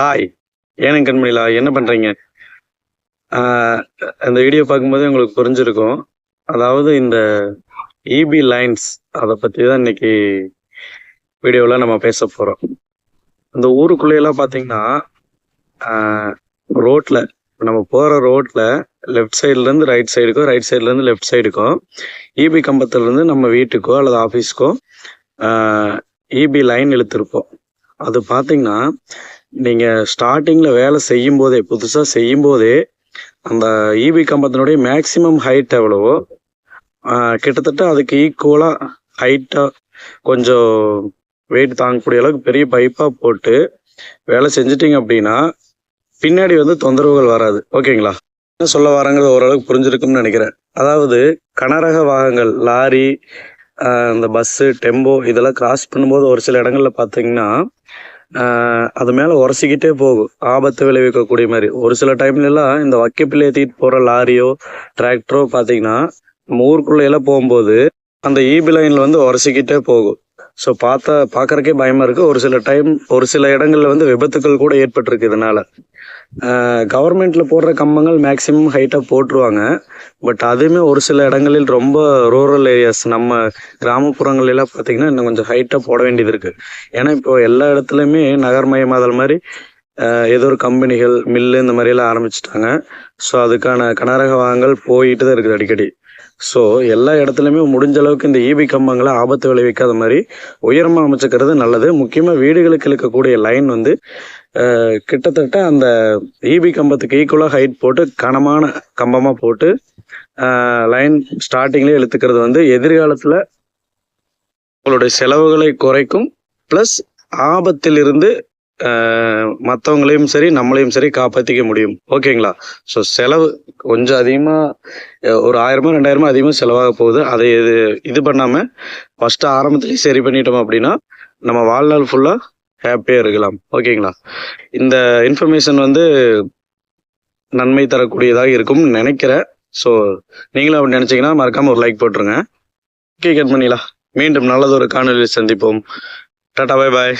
Hi ஏனுங்க கண்மணிலா என்ன பண்ணுறீங்க அந்த வீடியோ பார்க்கும்போது உங்களுக்கு புரிஞ்சிருக்கும். அதாவது இந்த இபி லைன்ஸ் அதை பற்றி தான் இன்னைக்கு வீடியோவில் நம்ம பேச போகிறோம் இந்த ஊருக்குள்ளேயெல்லாம் பார்த்தீங்கன்னா ரோட்டில் நம்ம போகிற ரோட்டில் லெஃப்ட் சைட்லேருந்து ரைட் சைடுக்கோ ரைட் சைட்லேருந்து லெஃப்ட் சைடுக்கோ இபி கம்பத்துலேருந்து நம்ம வீட்டுக்கோ அல்லது ஆஃபீஸ்க்கோ இபி லைன் இழுத்துருப்போம். அது பார்த்தீங்கன்னா நீங்கள் ஸ்டார்டிங்கில் வேலை செய்யும் போதே புதுசாக செய்யும் போதே அந்த இபி கம்பத்தினுடைய மேக்சிமம் ஹைட் எவ்வளவோ கிட்டத்தட்ட அதுக்கு ஈக்குவலாக ஹைட்டாக கொஞ்சம் வெயிட் தாங்கக்கூடிய அளவுக்கு பெரிய பைப்பாக போட்டு வேலை செஞ்சிட்டிங்க அப்படின்னா பின்னாடி வந்து தொந்தரவுகள் வராது. ஓகேங்களா? என்ன சொல்ல வராங்கிறது ஓரளவுக்கு புரிஞ்சிருக்கும்னு நினைக்கிறேன். அதாவது கனரக வாகனங்கள் லாரி இந்த பஸ்ஸு டெம்போ இதெல்லாம் கிராஸ் பண்ணும்போது ஒரு சில இடங்களில் பார்த்தீங்கன்னா அது மேலே உரசிக்கிட்டே போகும். ஆபத்து விளைவிக்கக்கூடிய மாதிரி. ஒரு சில டைம்ல எல்லாம் இந்த வக்கப்பில் ஏற்றிட்டு போகிற லாரியோ டிராக்டரோ பார்த்தீங்கன்னா நம்ம ஊருக்குள்ளே எல்லாம் போகும்போது அந்த ஈபி லைனில் வந்து உரசிக்கிட்டே போகும். ஸோ பார்த்தா பார்க்கறக்கே பயமாக இருக்குது ஒரு சில டைம் ஒரு சில இடங்களில் வந்து விபத்துக்கள் கூட ஏற்பட்டிருக்கு இதனால். கவர்மெண்ட்டில் போடுற கம்பங்கள் மேக்சிமம் ஹைட்டாக போட்டுருவாங்க. பட் அதுவுமே ஒரு சில இடங்களில் ரொம்ப ரூரல் ஏரியாஸ் நம்ம கிராமப்புறங்களெல்லாம் பார்த்திங்கன்னா பார்த்தீங்கன்னா இன்னும் கொஞ்சம் ஹைட்டாக போட வேண்டியது இருக்குது ஏன்னா இப்போ எல்லா இடத்துலையுமே நகர்மயமாதல் மாதிரி ஏதோ ஒரு கம்பெனிகள் மில்லு இந்த மாதிரி எல்லாம் ஆரம்பிச்சிட்டாங்க. ஸோ அதுக்கான கனரக வாகனங்கள் போயிட்டு தான் இருக்குது அடிக்கடி. ஸோ எல்லா இடத்துலையுமே முடிஞ்ச அளவுக்கு இந்த ஈபி கம்பங்களை ஆபத்து விளைவிக்காத மாதிரி உயரமாக அமைச்சுக்கிறது நல்லது. முக்கியமாக வீடுகளுக்கு இழுக்கக்கூடிய லைன் வந்து கிட்டத்தட்ட அந்த ஈபி கம்பத்துக்கு ஈக்குவலாக ஹைட் போட்டு கனமான கம்பமாக போட்டு லைன் ஸ்டார்டிங்லேயே இழுத்துக்கிறது வந்து எதிர்காலத்தில் உங்களுடைய செலவுகளை குறைக்கும். ப்ளஸ் ஆபத்திலிருந்து மற்றவங்களையும் சரி நம்மளையும் சரி காப்பாற்றிக்க முடியும். ஓகேங்களா? ஸோ செலவு கொஞ்சம் அதிகமாக ஒரு ஆயிரமோ ரெண்டாயிரமோ அதிகமாக செலவாக போகுது. அதை இது இது பண்ணாமல் ஃபஸ்ட்டு ஆரம்பத்துலேயே சரி பண்ணிட்டோம் அப்படின்னா நம்ம வாழ்நாள் ஃபுல்லாக ஹாப்பியாக இருக்கலாம். ஓகேங்களா? இந்த இன்ஃபர்மேஷன் வந்து நன்மை தரக்கூடியதாக இருக்கும்னு நினைக்கிறேன். ஸோ நீங்களும் அப்படி நினச்சிங்கன்னா மறக்காமல் ஒரு லைக் போட்டுருங்க. ஓகே கட் பண்ணிடலாம் மீண்டும் நல்லதொரு காணொலியில் சந்திப்போம். Tata bye bye